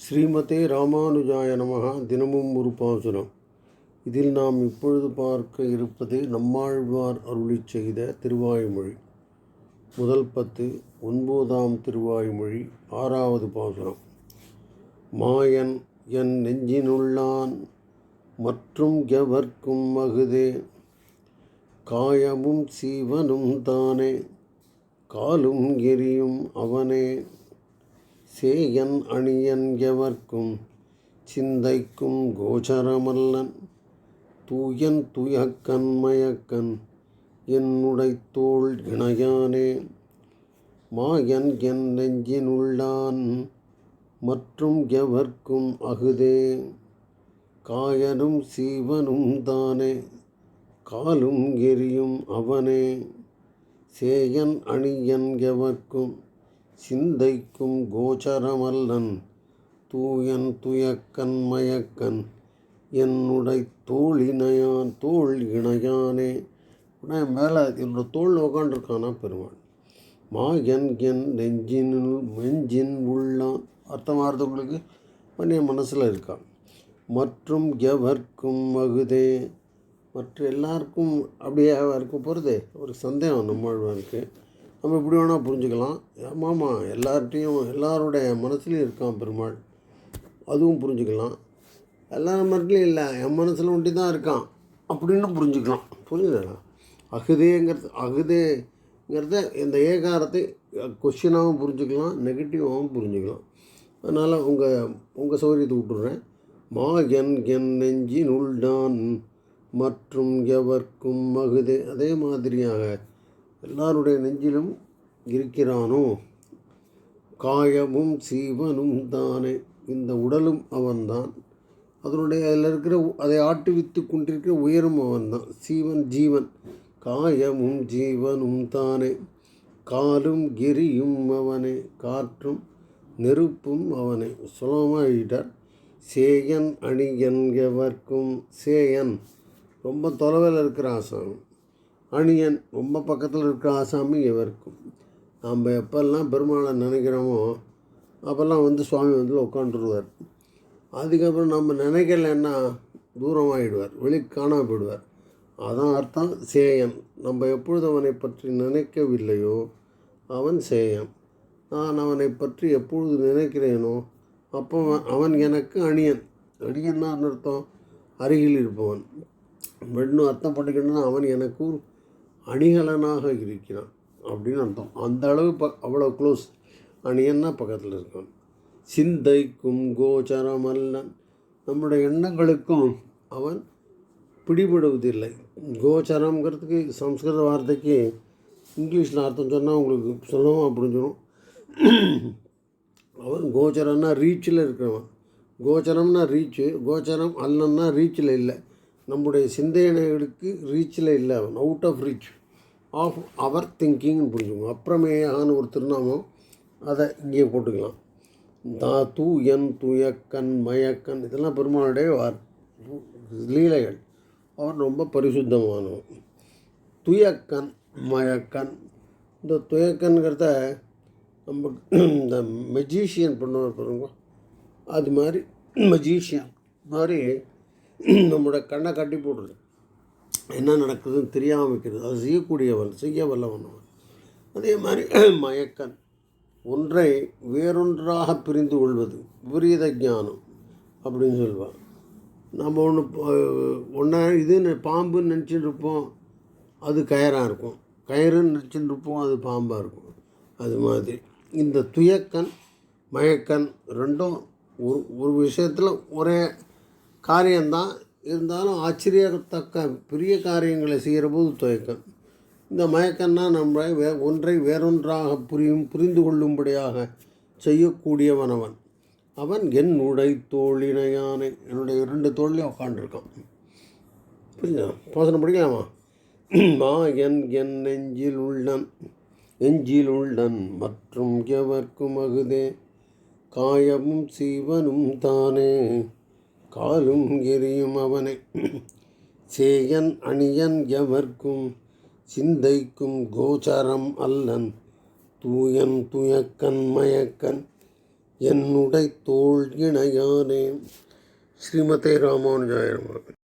ஸ்ரீமதே ராமானுஜாய நமக தினமும் ஒரு பாசுரம். இதில் நாம் இப்பொழுது பார்க்க இருப்பது நம்மாழ்வார் அருளிச் செய்த திருவாய்மொழி. முதல் பத்து ஒன்பதாம் திருவாய்மொழி ஆறாவது பாசுரம். மாயன் என் நெஞ்சினுள்ளான் மற்றும் எவர்க்கும் மகுதே. காயமும் சீவனும் தானே காலும் எரியும் அவனே. சேயன் அணியன் எவர்க்கும் சிந்தைக்கும் கோச்சரமல்லன். தூயன் துயக்கன் மயக்கன் என்னுடை தோள் இணையானே. மாயன் என் நெஞ்சினுள்ளான் மற்றும் எவர்க்கும் அகுதே. காயனும் சீவனும் தானே காலும் எரியும் அவனே. சேயன் அணியன் எவர்க்கும் சிந்தைக்கும் கோச்சரமல்லன் தூயன் துயக்கன் மயக்கன் என்னுடை தோல் இணையான் தோள் இணையானே. உடனே மேலே என்னோட தோல் உக்காண்டிருக்கானா பெருமாள்? மா என் என் நெஞ்சினுள் நெஞ்சின் உள்ளான். அர்த்தமாகிறது உங்களுக்கு? பண்ணி மனசில் இருக்கான் மற்றும் எவர்க்கும் மகுதே. மற்ற எல்லாருக்கும் அப்படியே இருக்க போகிறதே. ஒரு சந்தேகம் நம்மளுக்கு நம்ம இப்படி வேணால் புரிஞ்சுக்கலாம். ஆமாம் எல்லார்ட்டையும் எல்லாருடைய மனசுலையும் இருக்கான் பெருமாள். அதுவும் புரிஞ்சுக்கலாம். எல்லார் மனசுலையும் இல்லை என் மனசில் ஒண்டி தான் இருக்கான். அப்படின்னு புரிஞ்சுக்கலாம். புரியுதுங்களா அகுதேங்கிறது அகுதேங்கிறத இந்த ஏகாரத்தை கொஷினாகவும் புரிஞ்சுக்கலாம் நெகட்டிவாகவும் புரிஞ்சுக்கலாம். அதனால் உங்கள் உங்கள் சௌகரியத்தை விட்டுறேன். மா என் என் நெஞ்சின் உள்டான் மற்றும் எவர்க்கும் மகுதே அதே மாதிரியாக எல்லாருடைய நெஞ்சிலும் இருக்கிறானோ? காயமும் சீவனும் தானே. இந்த உடலும் அவன்தான். அதனுடைய அதில் இருக்கிற அதை ஆட்டுவித்து கொண்டிருக்கிற உயரும் அவன்தான். சீவன் ஜீவன் காயமும் ஜீவனும் தானே. காலும் கெரியும் அவனே. காற்றும் நெருப்பும் அவனே. சுலபமாக சேயன் அணியன் எவர்க்கும் சேயன் ரொம்ப தொலைவில் இருக்கிற ஆசாமி அணியன் ரொம்ப பக்கத்தில் இருக்கிற ஆசாமி இவருக்கும் நாம் எப்பெல்லாம் பெருமாளை நினைக்கிறோமோ அப்போல்லாம் வந்து சுவாமி வந்து உட்காந்துருவார் அதுக்கப்புறம் நம்ம நினைக்கலன்னா தூரமாகிடுவார் வெளி காணாம போயிடுவார். அதான் அர்த்தம் சேயன் நம்ம எப்பொழுது அவனை பற்றி நினைக்கவில்லையோ அவன் சேயன் நான் அவனை பற்றி எப்பொழுது நினைக்கிறேனோ அப்போ அவன் எனக்கு அணியன். அணியன்னா அர்த்தம்? அருகில் இருப்பவன். இன்னும் அர்த்தம் பண்ணிக்கணும்னா அவன் எனக்கு அணிகலனாக இருக்கிறான் அப்படின்னு அர்த்தம். அந்த அளவு ப அவ்வளோ க்ளோஸ் அணியன்னா பக்கத்தில் இருக்கான் சிந்தைக்கும் கோச்சரம் அல்லன் நம்முடைய எண்ணங்களுக்கும் அவன் பிடிபடுவதில்லை. கோச்சரம்ங்கிறதுக்கு சம்ஸ்கிருத வார்த்தைக்கு இங்கிலீஷில் அர்த்தம் சொன்னால் உங்களுக்கு அப்படின்னு புரிஞ்சிடும் அவன் கோச்சரம்னா ரீச்சில் இருக்கிறவன். கோச்சரம்னா ரீச்சு கோச்சரம் அல்லன்னா ரீச்சில் இல்லை. நம்முடைய சிந்தனைகளுக்கு ரீச்சில் இல்லை அவன். Out of reach of our திங்கிங்னு புரிஞ்சுக்கணும் அப்புறமேயான்னு ஒரு திருநாமம் அதை இங்கே போட்டுக்கலாம். தா தூ என் துயக்கன் மயக்கன் இதெல்லாம் பெருமாளுடைய வார் லீலைகள். அவர் ரொம்ப பரிசுத்தமானவர். துயக்கன் மயக்கன். இந்த துயக்கன்கிறத நம்ம இந்த மெஜிஷியன் பண்ணுவார் பாருங்க. அது மாதிரி மெஜிஷியன் மாதிரி நம்மளோட கண்ணை கட்டி போடுறது என்ன நடக்குதுன்னு தெரியாமல் வைக்கிறது அது செய்யக்கூடியவன் செய்ய வல்லவன் அதே மாதிரி மயக்கன். ஒன்றை வேறொன்றாக பிரிந்து கொள்வது விபரீத ஞானம் அப்படின்னு சொல்லுவான் நம்ம ஒன்று ஒன்றா இது பாம்புன்னு நினச்சிட்டு இருப்போம் அது கயராக இருக்கும். கயிறுன்னு நினச்சிட்டு இருப்போம் அது பாம்பாக இருக்கும். அது மாதிரி. இந்த துயக்கன் மயக்கன் ரெண்டும் ஒரு ஒரு விஷயத்தில் ஒரே காரியம்தான். இருந்தாலும் ஆச்சரியத்தக்க பெரிய காரியங்களை செய்கிற போது துயக்கம் இந்த மயக்கம்னா நம்ம வே ஒன்றை வேறொன்றாக புரியும் புரிந்து கொள்ளும்படியாக செய்யக்கூடியவன் அவன். அவன் என் உடை தோழினையானை என்னுடைய இரண்டு தோழிலையும் உட்காண்டிருக்கான் புரிஞ்சா பாசனம் படிக்கலாமா மா என் என் நெஞ்சில் உள்ளன் நெஞ்சில் உள்ளன் மற்றும் எவர்க்கும் அகுதே காயமும் சீவனும் தானே. காலும் எரியும் அவனை. சேயன் அணியன் எவர்க்கும் சிந்தைக்கும் கோச்சரம் அல்லன். தூயன் துயக்கன் மயக்கன் என்னுடை தோல் இணையானே ஸ்ரீமதே ராமானுஜாய